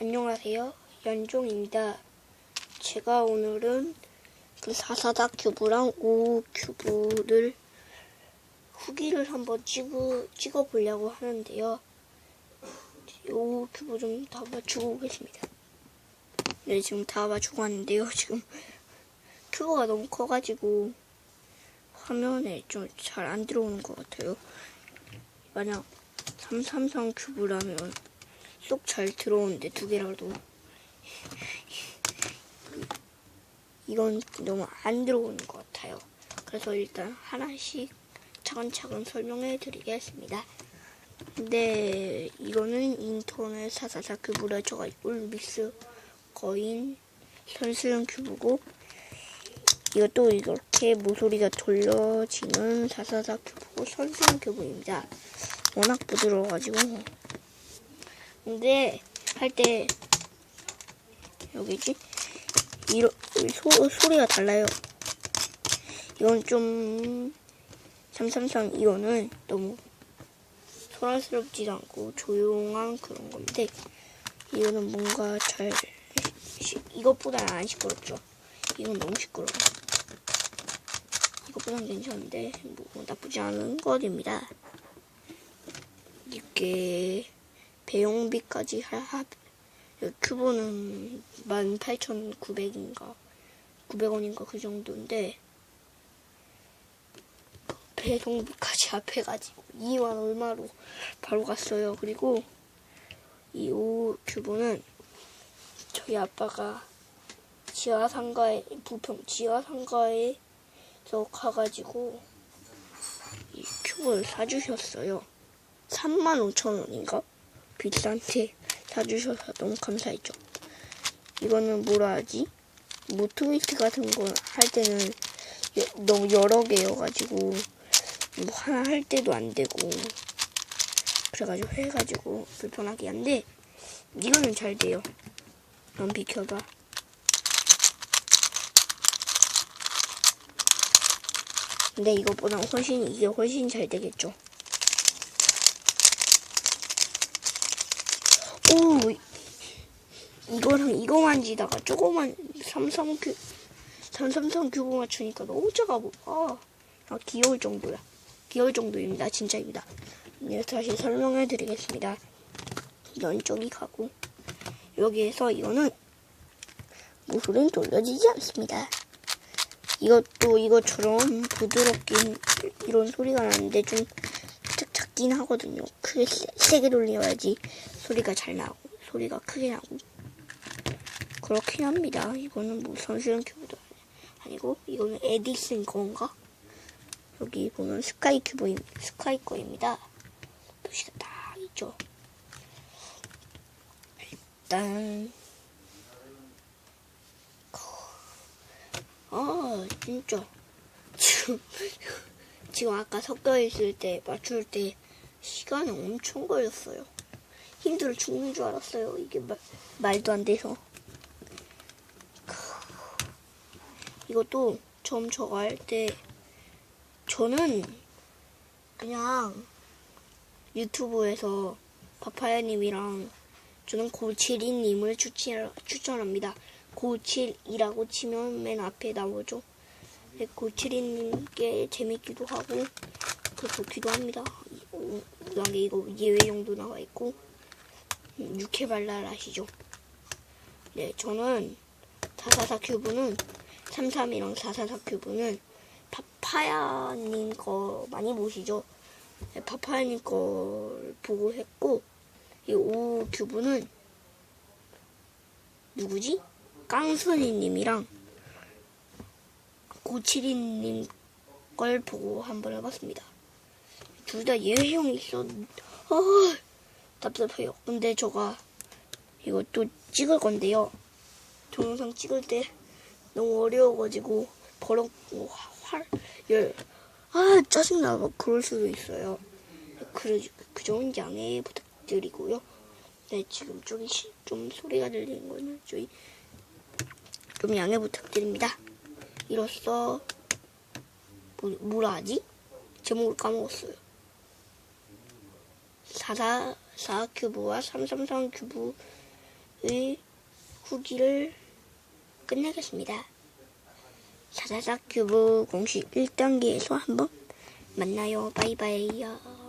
안녕하세요. 연종입니다. 제가 오늘은 그444 큐브랑 55 큐브를 후기를 한번 찍어, 찍어 보려고 하는데요. 55 큐브 좀 다 맞추고 오겠습니다. 네, 지금 다 맞추고 왔는데요. 지금 큐브가 너무 커가지고 화면에 좀 잘 안 들어오는 것 같아요. 만약 333 큐브라면 쏙 잘 들어오는데 두 개라도 이건 너무 안 들어오는 것 같아요. 그래서 일단 하나씩 차근차근 설명해 드리겠습니다. 근데 이거는 인터넷 444 큐브라 저가 울믹스 거인 선수용 큐브고 이것도 이렇게 모서리가 돌려지는 444 큐브고 선수용 큐브입니다. 워낙 부드러워가지고 근데 할 때 여기지 이러 소, 소리가 달라요. 이건 좀 삼삼삼 이거는 너무 소란스럽지도 않고 조용한 그런 건데 이거는 뭔가 잘 시, 이것보다는 안 시끄럽죠. 이건 너무 시끄러워. 이것보다는 괜찮은데 뭐 나쁘지 않은 것입니다. 이렇게 배용비까지 하, 큐브는 18,900인가 900원인가 그 정도인데 배송비까지 합해가지고 2만 얼마로 바로 갔어요. 그리고 이5 큐브는 저희 아빠가 지하 상가에 부평 지하 상가에서 가가지고 이 큐브를 사주셨어요. 3만 5천 원인가? 비싼데 사주셔서 너무 감사했죠. 이거는 뭐라 하지? 뭐 트위트 같은 거 할 때는 여- 너무 여러 개여가지고 뭐 하나 할 때도 안 되고 그래가지고 해가지고 불편하게 한데 이거는 잘 돼요. 넌 비켜봐. 근데 이것보다 훨씬 이게 훨씬 잘 되겠죠. 오 이거랑 이거 만지다가 조그만 삼삼큐 삼삼삼 큐브 맞추니까 너무 작아 보여. 아 귀여울 정도야. 귀여울 정도입니다. 진짜입니다. 네, 다시 설명해 드리겠습니다. 이런 쪽이 가고 여기에서 이거는 무술은 돌려지지 않습니다. 이것도 이것처럼 부드럽긴 이런 소리가 나는데 좀 작긴 하거든요. 크게 세, 세게 돌려야지 소리가 잘 나고 소리가 크게 나고 그렇긴 합니다. 이거는 뭐 선수용 큐브도 아니고 이거는 에디슨 건가? 여기 보면 스카이 큐브 스카이 거입니다. 표시가 딱 있죠. 일단 아 진짜 지금 지금 아까 섞여 있을 때 맞출 때 시간이 엄청 걸렸어요. 힘들어 죽는 줄 알았어요. 이게 말, 말도 안 돼서. 이것도 처음 저거 할 때 저는 그냥 유튜브에서 파파야님이랑 저는 고칠이님을 추천, 추천합니다. 고칠이라고 치면 맨 앞에 나오죠. 네, 고칠이님께 재밌기도 하고 더 좋기도 합니다. 이게 이거 예외용도 나와 있고 음, 육회발랄 아시죠? 네, 저는 444 큐브는 33이랑 444 큐브는 파파야님 거 많이 보시죠? 네, 파파야님 걸 보고 했고 이 5 큐브는 누구지? 깡순이님이랑 고칠이님 걸 보고 한번 해봤습니다. 둘 다 예형이 있어. 아, 답답해요. 근데 저가 또 찍을 건데요. 동영상 찍을 때 너무 어려워가지고 버럭고 활, 열, 아 짜증나 막 그럴 수도 있어요. 그, 그 점은 양해 부탁드리고요. 네 지금 저기 시- 좀 소리가 들리는 거는 저희 좀 양해 부탁드립니다. 이로써 뭐, 뭐라 하지? 제목을 까먹었어요. 444 큐브와 333 큐브 후기를 끝내겠습니다. 사사삭 큐브 공식 1단계에서 한번 만나요. 바이바이요.